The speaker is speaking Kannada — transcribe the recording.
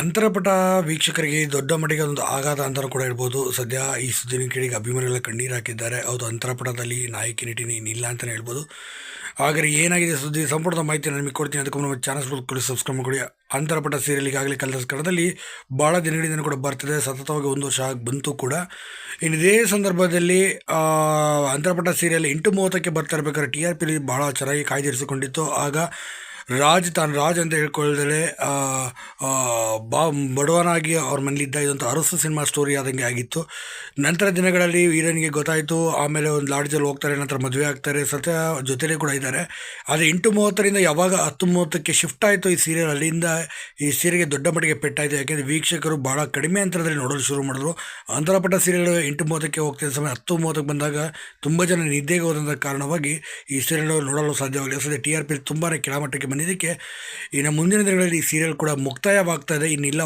ಅಂತರಪಟ ವೀಕ್ಷಕರಿಗೆ ದೊಡ್ಡ ಮಟ್ಟಿಗೆ ಒಂದು ಆಘಾತ ಅಂತಲೂ ಕೂಡ ಹೇಳ್ಬೋದು. ಸದ್ಯ ಈ ಸುದ್ದಿನ ಕೇಳಿಗೆ ಅಭಿಮಾನಿಗಳ ಕಣ್ಣೀರು ಹಾಕಿದ್ದಾರೆ. ಹೌದು, ಅಂತರಪಟದಲ್ಲಿ ನಾಯಕಿ ನಟಿನಿ ಇಲ್ಲ ಅಂತಲೇ ಹೇಳ್ಬೋದು. ಹಾಗಾದರೆ ಏನಾಗಿದೆ ಸುದ್ದಿ? ಸಂಪೂರ್ಣ ಮಾಹಿತಿ ನಿಮಗೆ ಕೊಡ್ತೀನಿ. ಅದಕ್ಕೂ ನಮ್ಮ ಚಾನಲ್ಸ್ ಕೂಡ ಸಬ್ಸ್ಕ್ರೈಬ್ ಮಾಡಿ ಅಂತರಪಟ ಸೀರಿಯಲ್ ಈಗಾಗಲೇ ಕನ್ನಡದಲ್ಲಿ ಭಾಳ ದಿನಗಳಿಂದ ಕೂಡ ಬರ್ತಿದೆ ಸತತವಾಗಿ ಒಂದು ವರ್ಷ ಆಗಿ ಬಂತು ಕೂಡ. ಇನ್ನು ಇದೇ ಸಂದರ್ಭದಲ್ಲಿ ಅಂತರಪಟ ಸೀರಿಯಲ್ ಎಂಟು ಮೂವತ್ತಕ್ಕೆ ಬರ್ತಾ ಇರಬೇಕಾದ್ರೆ ಟಿ ಆರ್ ಪಿಲಿ ಭಾಳ ಚೆನ್ನಾಗಿ ಕಾಯ್ದಿರಿಸಿಕೊಂಡಿತ್ತು. ಆಗ ರಾಜ್ ತಾನು ರಾಜ್ ಅಂತ ಹೇಳ್ಕೊಳ್ದಲೆ ಬಾ, ಬಡವನಾಗಿ ಅವ್ರ ಮನೇಲಿದ್ದ ಇದೊಂದು ಅರಸು ಸಿನಿಮಾ ಸ್ಟೋರಿ ಆದಂಗೆ ಆಗಿತ್ತು. ನಂತರ ದಿನಗಳಲ್ಲಿ ವೀರನಿಗೆ ಗೊತ್ತಾಯಿತು, ಆಮೇಲೆ ಒಂದು ಲಾಡ್ಜಲ್ಲಿ ಹೋಗ್ತಾರೆ, ನಂತರ ಮದುವೆ ಆಗ್ತಾರೆ, ಸತ್ಯ ಜೊತೆಲೇ ಕೂಡ ಇದ್ದಾರೆ. ಆದರೆ ಎಂಟು ಮೂವತ್ತರಿಂದ ಯಾವಾಗ ಹತ್ತು ಮೂವತ್ತಕ್ಕೆ ಶಿಫ್ಟ್ ಆಯಿತು ಈ ಸೀರಿಯಲ್ ಅಲ್ಲಿಂದ, ಈ ಸೀರೆಗೆ ದೊಡ್ಡ ಮಟ್ಟಿಗೆ ಪೆಟ್ಟಾಯಿತು. ಯಾಕೆಂದರೆ ವೀಕ್ಷಕರು ಭಾಳ ಕಡಿಮೆ ಅಂತರದಲ್ಲಿ ನೋಡಲು ಶುರು ಮಾಡಿದ್ರು. ಅಂತರಪಟ್ಟ ಸೀರಿಯಲ್ ಎಂಟು ಮೂವತ್ತಕ್ಕೆ ಹೋಗ್ತಿದ್ದ ಸಮಯ ಹತ್ತು ಮೂವತ್ತಕ್ಕೆ ಬಂದಾಗ ತುಂಬ ಜನ ನಿದ್ದೆಗೆ ಹೋದಂಥ ಕಾರಣವಾಗಿ ಈ ಸೀರಿಯಲ್ ನೋಡಲು ಸಾಧ್ಯವಾಗಲಿಲ್ಲ. ಸದ್ಯ ಟಿ ಆರ್ ಪಿ ತುಂಬಾ ಕೆಳಮಟ್ಟಕ್ಕೆ ಬಂದಿದ್ದಕ್ಕೆ, ಇನ್ನು ಮುಂದಿನ ದಿನಗಳಲ್ಲಿ ಈ ಸೀರಿಯಲ್ ಕೂಡ ಮುಕ್ತಾಯವಾಗ್ತಾ ಇದೆ. ಇನ್ನಿಲ್ಲ